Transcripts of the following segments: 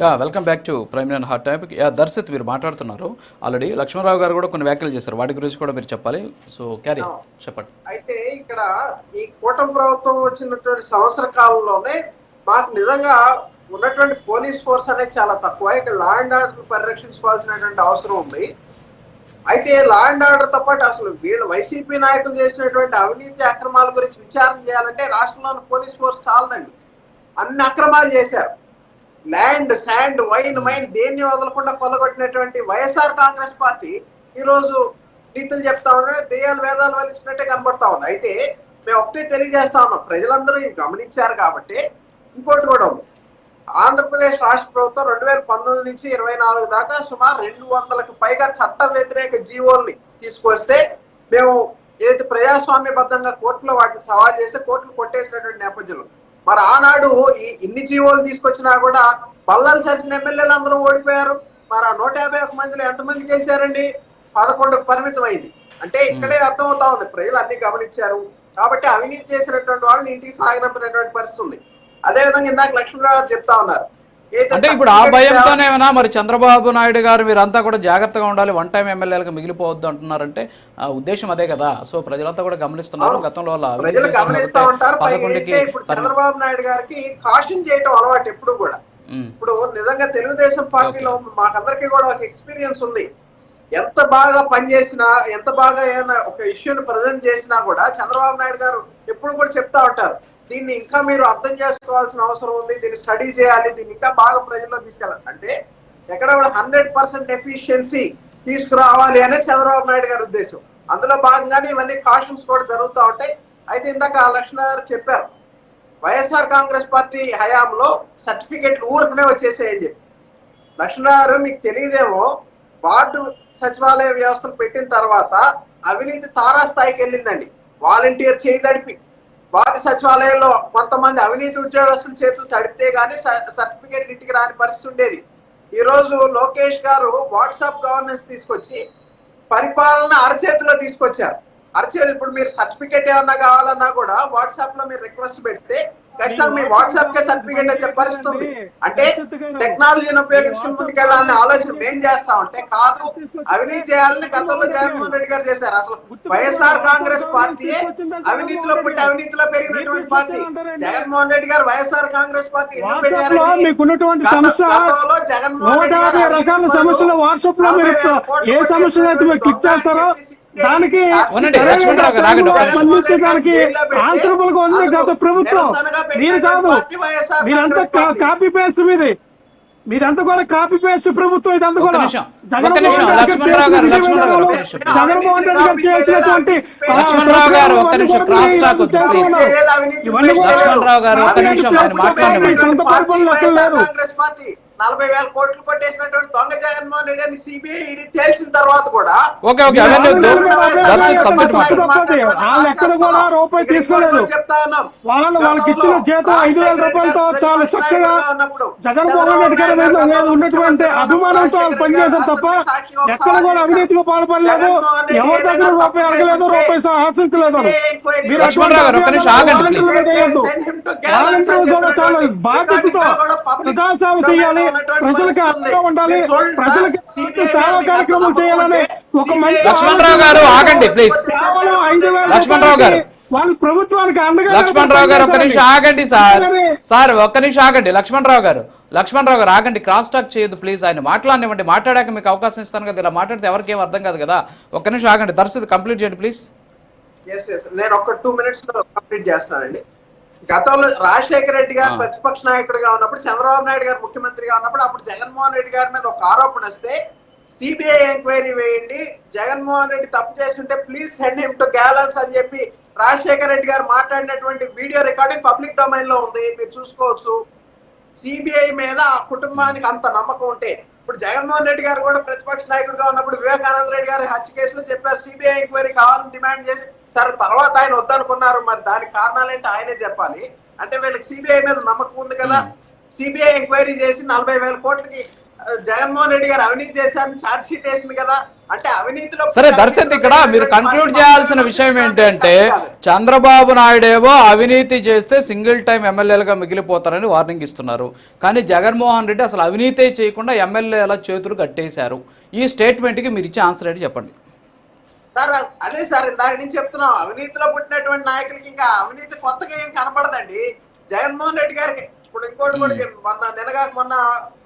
Yeah welcome back to prime and hot topic yeah Darshith మీరు మాట్లాడుతున్నారు. Already Lakshmanarao గారు కూడా కొన్ని వ్యాఖ్యలు చేశారు. వాటి గురించి కూడా మీరు చెప్పాలి. సో క్యారీ చెప్పండి. అయితే ఇక్కడ ఈ కూటమి ప్రభుత్వం వచ్చినటువంటి సంవత్సర కాలంలోనే మాకు నిజంగా ఉన్నటువంటి పోలీస్ ఫోర్స్ అనేది చాలా తక్కువ. ఇక్కడ లా అండ్ ఆర్డర్ పరిరక్షించుకోవాల్సినటువంటి అవసరం ఉంది. అయితే లా అండ్ ఆర్డర్తో పాటు అసలు వీళ్ళు వైసీపీ నాయకులు చేసినటువంటి అవినీతి అక్రమాల గురించి విచారణ చేయాలంటే రాష్ట్రంలోని పోలీస్ ఫోర్స్ చాలదండి. అన్ని అక్రమాలు చేశారు. ల్యాండ్ శాండ్ వైన్ మైన్ దేన్ని వదలకుండా కొల్లగొట్టినటువంటి వైఎస్ఆర్ కాంగ్రెస్ పార్టీ ఈరోజు నీతులు చెప్తా ఉంటే దెయ్యాలు వేదాలు వలించినట్టే కనబడతా ఉంది. అయితే మేము ఒకటే తెలియజేస్తా ఉన్నాం ప్రజలందరూ ఇది గమనించారు కాబట్టి ఇంకోటి కూడా ఉంది. ఆంధ్రప్రదేశ్ రాష్ట్ర ప్రభుత్వం రెండు వేల పంతొమ్మిది నుంచి ఇరవై నాలుగు దాకా సుమారు రెండు వందలకు పైగా చట్ట వ్యతిరేక జీవోల్ని తీసుకొస్తే మేము ఏది ప్రజాస్వామ్యబద్ధంగా కోర్టులో వాటిని సవాల్ చేస్తే కోర్టులు కొట్టేసినటువంటి నేపథ్యంలో మరి ఆనాడు ఈ ఇన్ని జీవోలు తీసుకొచ్చినా కూడా బల్లలు చరిచిన ఎమ్మెల్యేలు అందరూ ఓడిపోయారు. మరి ఆ నూట యాభై ఒక్క మందిలో ఎంతమంది గెలిచారండి? పదకొండుకు పరిమితం అయింది అంటే ఇక్కడే అర్థమవుతా ఉంది. ప్రజలు అన్ని గమనించారు. కాబట్టి అవినీతి చేసినటువంటి వాళ్ళని ఇంటికి సాగనంపినటువంటి పరిస్థితి ఉంది. అదే విధంగా ఇందాక లక్ష్మణరావు చెప్తా ఉన్నారు. అంటే ఇప్పుడు ఆ భయంతోనేమైనా మరి చంద్రబాబు నాయుడు గారు మీరంతా కూడా జాగ్రత్తగా ఉండాలి వన్ టైం ఎమ్మెల్యేలకు మిగిలిపోవద్దు అంటున్నారంటే ఆ ఉద్దేశం అదే కదా. సో ప్రజలంతా కూడా గమనిస్తున్నారు. గతంలో ప్రజలు గమనిస్తా ఉంటారు. ఇప్పుడు చంద్రబాబు నాయుడు గారికి కాషన్ చేయటం అలవాటు ఎప్పుడు కూడా. ఇప్పుడు నిజంగా తెలుగుదేశం పార్టీలో మాకందరికీ కూడా ఒక ఎక్స్పీరియన్స్ ఉంది. ఎంత బాగా పనిచేసినా ఎంత బాగా ఏమైనా ఒక ఇష్యూని ప్రజెంట్ చేసినా కూడా చంద్రబాబు నాయుడు గారు ఎప్పుడు కూడా చెప్తా ఉంటారు. దీన్ని ఇంకా మీరు అర్థం చేసుకోవాల్సిన అవసరం ఉంది. దీన్ని స్టడీ చేయాలి. దీన్ని ఇంకా బాగా ప్రజల్లో తీసుకెళ్ళాలి. అంటే ఎక్కడ కూడా హండ్రెడ్ పర్సెంట్ ఎఫిషియన్సీ తీసుకురావాలి అనే చంద్రబాబు నాయుడు గారి ఉద్దేశం. అందులో భాగంగానే ఇవన్నీ కాషన్స్ కూడా జరుగుతూ ఉంటాయి. అయితే ఇందాక లక్ష్మణ గారు చెప్పారు వైఎస్ఆర్ కాంగ్రెస్ పార్టీ హయాంలో సర్టిఫికెట్లు ఊరుకునే వచ్చేసేయండి. చెప్పి లక్ష్మణ గారు మీకు తెలియదేమో వార్డు సచివాలయ వ్యవస్థలు పెట్టిన తర్వాత అవినీతి తారాస్థాయికి వెళ్ళిందండి. వాలంటీర్ చేయి వార్డు సచివాలయంలో కొంతమంది అవినీతి ఉద్యోగస్తుల చేతులు తడిపితే గానీ సర్టిఫికేట్ ఇంటికి రాని పరిస్థితి ఉండేది. ఈ రోజు లోకేష్ గారు వాట్సాప్ గవర్నెన్స్ తీసుకొచ్చి పరిపాలన అరచేతిలో తీసుకొచ్చారు. అరచేతి ఇప్పుడు మీరు సర్టిఫికేట్ ఏమన్నా కావాలన్నా కూడా వాట్సాప్లో మీరు రిక్వెస్ట్ పెడితే ఖచ్చితంగా మీ వాట్సాప్ కే సర్టిఫికేట్ వచ్చే పరిస్థితి ఉంది అంటే టెక్నాలజీని ఉపయోగించుకుని ముందుకెళ్ళాలనే ఆలోచన మేం చేస్తా ఉంటే కాదు. అవినీతి చేయాలని గతంలో జగన్మోహన్ రెడ్డి గారు చేశారు. అసలు వైఎస్ఆర్ కాంగ్రెస్ పార్టీ అవినీతిలో పుట్టి అవినీతిలో పెరిగినటువంటి పార్టీ. జగన్మోహన్ రెడ్డి గారు వైఎస్ఆర్ కాంగ్రెస్ పార్టీ ఎందుకు గతంలో జగన్మోహన్ రెడ్డి గారు సమస్యలు వాట్సాప్లో ఏ సమస్యలు అయితే మీరు క్లిక్ చేస్తారో దానికి. స్పందించడానికి ఆన్సరబుల్గా ఉంది గత ప్రభుత్వం. మీరు కాదు. మీరంతా కా- కాపీ పేస్ట్ మీది. మీరంతా కూడా కాపీ పేస్ట్ ప్రభుత్వం ఇదంతా ఒక్క కూడా జగన్మోహన్ రెడ్డి గారు చేసినటువంటి లక్ష్మణరావు గారు, ఒక్క నిమిషం, ఇవన్నీ క్రాస్ టాక్ లక్ష్మణరావు గారు, ఒక్క నిమిషం. సొంత పరిపాలన లేదు. నలభై వేల కోట్లు కొట్టేసినటువంటి దొంగ జగన్మోహన్ రెడ్డి అని సిబిఐ ఈడీ తేల్చిన తర్వాత కూడా ఓకే ఓకే వాళ్ళు రూపాయి తీసుకోలేదు. చెప్తా ఉన్నాం వాళ్ళని వాళ్ళకి ఇచ్చిన జీతం ఐదు వేల రూపాయలతో చాలా చక్కగా జగన్మోహన్ రెడ్డి గారి మీద మీద ఉన్నటువంటి అభిమానంతో వాళ్ళు తప్ప ఎక్కడ కూడా అవినీతిగా పాల్పడలేదు ఎవరి దగ్గర రూపాయి అడగలేదు రూపాయి సహా ఆశించలేదు మీరు లక్ష్మణరావు గారు, ఒక్క నిమిషం ఆగండి, ప్లీజ్. వాలంటీర్లు కూడా చాలా బాధ్యతతో ప్రజాసేవ చేయాలి ప్రజలకు అండగా ఉండాలి. ప్రజలకి సేవా కార్యక్రమం చేయాలని ఒక మంచి లక్ష్మణరావు గారు, ఆగండి, ప్లీజ్. లక్ష్మణరావు గారు. వాళ్ళు ప్రభుత్వానికి అండగా లక్ష్మణరావు గారు ఒక్క నిమిషం ఆగండి సార్. సార్ ఒక్క నిమిషం ఆగండి. లక్ష్మణరావు గారు లక్ష్మణరావు గారు ఆగండి. క్రాస్ టాక్ చేయొద్దు ప్లీజ్ ఆయన మాట్లాడనివ్వండి. మాట్లాడాక మీకు అవకాశం ఇస్తాను కదా. ఇలా మాట్లాడితే ఎవరికి ఏం అర్థం కాదు కదా. ఒక్క నిమిషం ఆగండి. దర్శది కంప్లీట్ చేయండి ప్లీజ్ Yes, yes. నేను ఒక టూ మినిట్స్లో కంప్లీట్ చేస్తున్నానండి గతంలో రాజశేఖర రెడ్డి గారు. ప్రతిపక్ష నాయకుడిగా ఉన్నప్పుడు చంద్రబాబు నాయుడు గారు ముఖ్యమంత్రిగా ఉన్నప్పుడు అప్పుడు జగన్మోహన్ రెడ్డి గారి మీద ఒక ఆరోపణ వస్తే సిబిఐ ఎంక్వైరీ వేయండి జగన్మోహన్ రెడ్డి తప్పు చేస్తుంటే please send him to gallows అని చెప్పి రాజశేఖర రెడ్డి గారు మాట్లాడినటువంటి వీడియో రికార్డింగ్ పబ్లిక్ డొమైన్లో ఉంది మీరు చూసుకోవచ్చు సిబిఐ మీద ఆ కుటుంబానికి అంత నమ్మకం ఉంటే ఇప్పుడు జగన్మోహన్ రెడ్డి గారు కూడా ప్రతిపక్ష నాయకుడిగా ఉన్నప్పుడు వివేకానంద రెడ్డి గారి హత్య కేసులో చెప్పారు సిబిఐ ఎంక్వైరీ కావాలని డిమాండ్ చేసి సరే తర్వాత ఆయన వద్దనుకున్నారు మరి దానికి కారణాలు ఏంటి ఆయనే చెప్పాలి. అంటే వీళ్ళకి సిబిఐ మీద నమ్మకం ఉంది కదా. సిబిఐ ఎంక్వైరీ చేసి నలభై వేల కోట్లకి జగన్మోహన్ రెడ్డి గారు అవినీతి చేశారని ఛార్జ్ షీట్ వేసింది కదా. అంటే అవినీతిలో సరే దర్శత్ ఇక్కడ మీరు కన్క్లూడ్ చేయాల్సిన విషయం ఏంటంటే చంద్రబాబు నాయుడు ఏమో అవినీతి చేస్తే సింగిల్ టైం ఎమ్మెల్యేలుగా మిగిలిపోతారని వార్నింగ్ ఇస్తున్నారు. కానీ జగన్మోహన్ రెడ్డి అసలు అవినీతే చేయకుండా ఎమ్మెల్యేల చేతులు కట్టేశారు. ఈ స్టేట్మెంట్కి మీరు ఇచ్చే ఆన్సర్ ఏంటి చెప్పండి. సార్ అదే సార్ ఇందాక నుంచి చెప్తున్నాం. అవినీతిలో పుట్టినటువంటి నాయకులకి ఇంకా అవినీతి కొత్తగా ఏం కనపడదండి. జగన్మోహన్ రెడ్డి గారికి ఇప్పుడు ఇంకోటి కూడా చెప్పు మొన్న నిన్నగాక మొన్న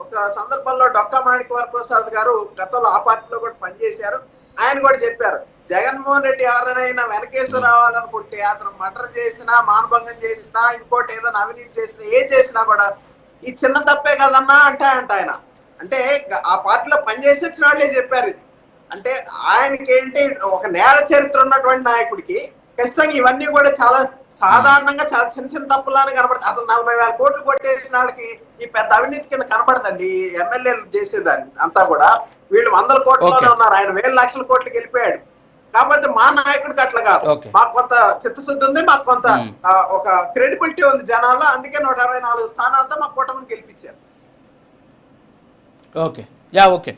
ఒక సందర్భంలో డొక్కా మాణిక వరప్రసాద్ గారు గతంలో ఆ పార్టీలో కూడా పనిచేశారు. ఆయన కూడా చెప్పారు జగన్మోహన్ రెడ్డి ఎవరైనా వెనకేస్తూ రావాలనుకుంటే అతను మర్డర్ చేసినా మానభంగం చేసినా ఇంకోటి ఏదైనా అవినీతి చేసినా ఏం చేసినా కూడా ఈ చిన్న తప్పే కదన్నా అంటే అంట ఆయన. అంటే ఆ పార్టీలో పనిచేసి వచ్చిన వాళ్ళే చెప్పారు ఇది. అంటే ఆయనకి ఏంటి ఒక నేర చరిత్ర ఉన్నటువంటి నాయకుడికి ఖచ్చితంగా ఇవన్నీ కూడా చాలా సాధారణంగా చాలా చిన్న చిన్న తప్పులానే కనపడతాయి అసలు నలభై వేల కోట్లు కొట్టేసిన వాళ్ళకి ఈ పెద్ద అవినీతి కింద కనపడదండి ఎమ్మెల్యేలు చేసేదాన్ని అంతా కూడా. వీళ్ళు వందల కోట్లలోనే. ఉన్నారు. ఆయన వేల లక్షల కోట్లకి వెళ్ళిపోయాడు. కాబట్టి మా నాయకుడికి అట్లా కాదు. మాకు కొంత చిత్తశుద్ధి ఉంది మాకు కొంత ఒక క్రెడిబిలిటీ ఉంది జనాల్లో. అందుకే నూట అరవై నాలుగు స్థానాలతో మా కూటమిని గెలిపించారు. ఓకే. Yeah okay.